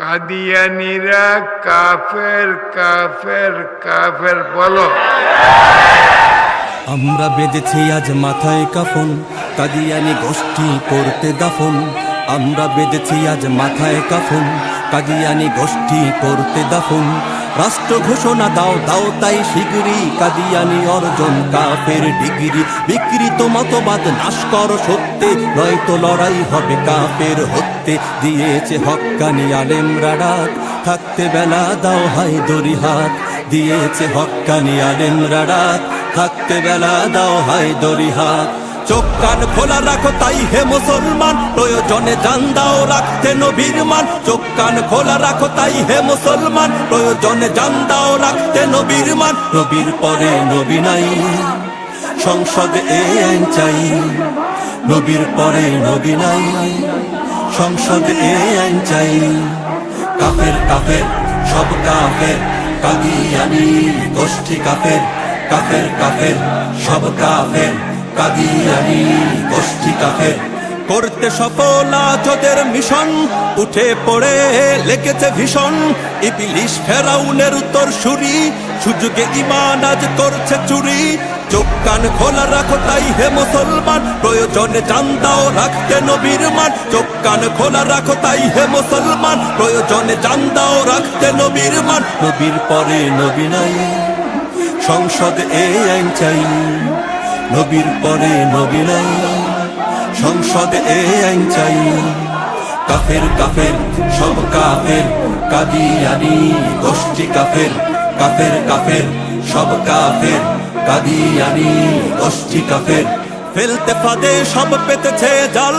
কাদিয়ানিরা কাফের কাফের কাফের, বলো। আমরা বেঁধেছি আজ মাথায় কাফন, কাদিয়ানি গোষ্ঠী করতে দাফন। আমরা বেঁধেছি আজ মাথায় কাফন, কাদিয়ানি গোষ্ঠী করতে দাফন। রাষ্ট্র ঘোষণা দাও দাও তাই শিগরি কাদিয়ানি অর্জন, কাফের ডিগ্রি। বিকৃত মতবাদ নাশ কর সত্যে, নয়তো লড়াই হবে কাফের হত্যে। দিয়েছে হক্কানি আলেমরা ডাক, থাকতে বেলা দাও হাই দরি হাত দিয়েছে হক্কানি আলেমরা ডাক, থাকতে বেলা দাও হাই দরি হাত চোখ কান খোলা রাখো, তাই হে মুসলমান। প্রয়োজনে জান দাও রাখতে নবীর মান। চোখ কান খোলা রাখো, তাই হে মুসলমান। প্রয়োজনে জান দাও রাখতে নবীর মান। নবীর পরে নবী নাই, সংসদে এ আইন চাই। নবীর পরে নবী নাই, সংসদে এ আইন চাই। কাফের কাফের, সব কাফের কাদিয়ানি গোষ্ঠী কাফের। কাফের কাফের, সব কাফের। কাদিয়ানি, গোষ্ঠী কাফের। করতে সফল আজদের মিশন, উঠে পড়ে লেগেছে ভীষণ। ইবিলিশ ফেরাউনের উত্তর সুরি, সুযোগে ইমান আজ করছে চুরি। চোখ কান খোলা রাখো তাই হে মুসলমান, প্রয়োজনে জান দাও রাখতে নবীর মান। চোখ কান খোলা রাখো তাই হে মুসলমান, প্রয়োজনে জান দাও রাখতে নবীর মান। নবীর পরে নবী নাই, সংসদে এ আইন চাই। নবীর পরে নবী সংসদে এ আইন চাই। কাফের কাফের, সব কাফের কাদিয়ানি গোষ্ঠী কাফের কাফের কাফের, সব কাফের কাদিয়ানি গোষ্ঠী কাফের। ফেলতে ফাঁদে সব পেতেছে জাল।